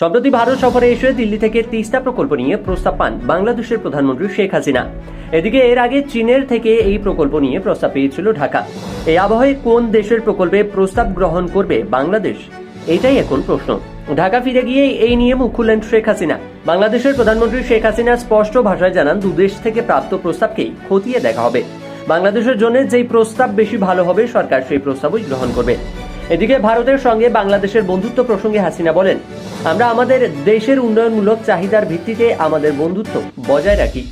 সম্প্রতি ভারত সফরে এসে দিল্লি থেকে তিস্তা প্রকল্প নিয়ে প্রস্তাব পান বাংলাদেশের প্রধানমন্ত্রী শেখ হাসিনা। এদিকে এর আগে চীনের থেকে এই প্রকল্প নিয়ে প্রস্তাব পেয়েছিল ঢাকা। এই আবহে কোন দেশের প্রকল্পে প্রস্তাব গ্রহণ করবে বাংলাদেশ? এটাই এখন প্রশ্ন। ঢাকা ফিরে গিয়ে এই নিয়ে মুখ খুললেন শেখ হাসিনা। বাংলাদেশের প্রধানমন্ত্রী শেখ হাসিনা স্পষ্ট ভাষায় জানান দুদেশ থেকে প্রাপ্ত প্রস্তাবকেই খতিয়ে দেখা হবে। বাংলাদেশের জন্য যেই প্রস্তাব বেশি ভালো হবে, সরকার সেই প্রস্তাবই গ্রহণ করবে। এদিকে ভারতের সঙ্গে বাংলাদেশের বন্ধুত্ব প্রসঙ্গে হাসিনা বলেন, আমরা আমাদের দেশের উন্নয়নমূলক চাহিদার ভিত্তিতে আমাদের বন্ধুত্ব বজায় রাখি।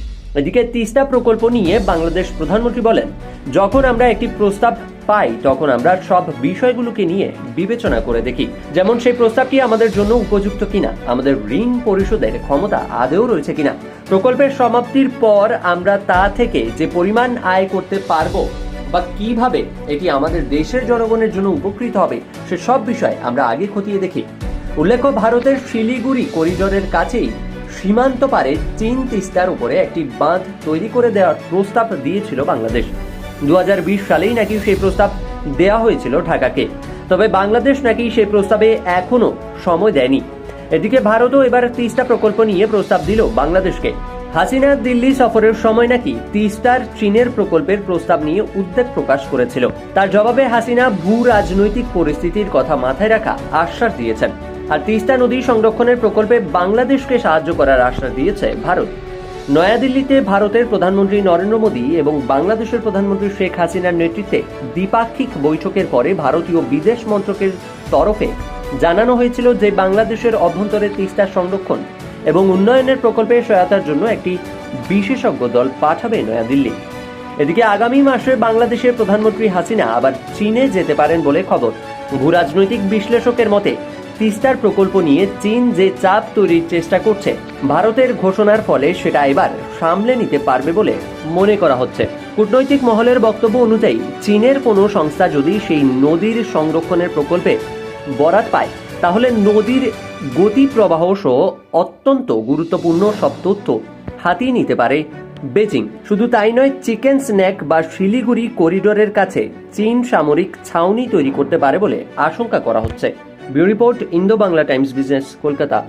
এদিকে তিস্তা প্রকল্প নিয়ে বাংলাদেশ প্রধানমন্ত্রী বলেন, যখন আমরা একটি প্রস্তাব পাই, তখন আমরা সব বিষয়গুলোকে নিয়ে বিবেচনা করে দেখি, যেমন সেই প্রস্তাবটি আমাদের জন্য উপযুক্ত কিনা, আমাদের ঋণ পরিশোধের ক্ষমতা আদেও রয়েছে কিনা। প্রকল্পের সমাপ্তির পর আমরা তা থেকে যে পরিমাণ আয় করতে পারব বা কীভাবে এটি আমাদের দেশের জনগণের জন্য উপকৃত হবে, সে সব বিষয় আমরা আগে খতিয়ে দেখি। উল্লেখ্য, ভারতের শিলিগুড়ি করিডোরের কাছেই সীমান্ত পারে চীন তিস্তার উপরে একটি বাঁধ তৈরি করে দেওয়ার প্রস্তাব দিয়েছিল বাংলাদেশ। দু হাজার বিশ সালেই নাকি সেই প্রস্তাব দেওয়া হয়েছিল ঢাকাকে। তবে বাংলাদেশ নাকি সেই প্রস্তাবে এখনও সময় দেয়নি। এদিকে ভারতও এবার তিস্তা প্রকল্প নিয়ে প্রস্তাব দিল বাংলাদেশকে। হাসিনা দিল্লি সফরের সময় নাকি তিস্তার চীনের প্রকল্পের প্রস্তাব নিয়ে উদ্বেগ প্রকাশ করেছিল। তার জবাবে হাসিনা ভূ রাজনৈতিক পরিস্থিতির কথা মাথায় রাখা আশ্বাস দিয়েছেন। আর তিস্তা নদী সংরক্ষণের প্রকল্পে বাংলাদেশকে সাহায্য করার আশ্বাস দিয়েছে ভারত। নয়াদিল্লিতে ভারতের প্রধানমন্ত্রী নরেন্দ্র মোদী এবং বাংলাদেশের প্রধানমন্ত্রী শেখ হাসিনার নেতৃত্বে দ্বিপাক্ষিক বৈঠকের পরে ভারতীয় বিদেশ মন্ত্রকের তরফে জানানো হয়েছিল যে বাংলাদেশের অভ্যন্তরে তিস্তা সংরক্ষণ এবং উন্নয়নের প্রকল্পে সহায়তার জন্য একটি বিশেষজ্ঞ দল পাঠাবে নয়াদিল্লি। এদিকে আগামী মাসে বাংলাদেশের প্রধানমন্ত্রী হাসিনা আবার চীনে যেতে পারেন বলে খবর। ভূরাজনৈতিক বিশ্লেষকের মতে, তিস্তার প্রকল্প নিয়ে চীন যে চাপ তৈরির চেষ্টা করছে, ভারতের ঘোষণার ফলে সেটা এবার সামলে নিতে পারবে বলে মনে করা হচ্ছে। কূটনৈতিক মহলের বক্তব্য অনুযায়ী, চীনের কোনো সংস্থা যদি সেই নদীর সংরক্ষণের প্রকল্পে বরাত পায় তাহলে নদীর গতি প্রবাহ সহ অত্যন্ত গুরুত্বপূর্ণ সব তথ্য হাতিয়ে নিতে পারে বেজিং। শুধু তাই নয়, চিকেন স্ন্যাক বা শিলিগুড়ি করিডোরের কাছে চীন সামরিক ছাউনি তৈরি করতে পারে বলে আশঙ্কা করা হচ্ছে। Bureau report, Indo Bangla Times business, Kolkata.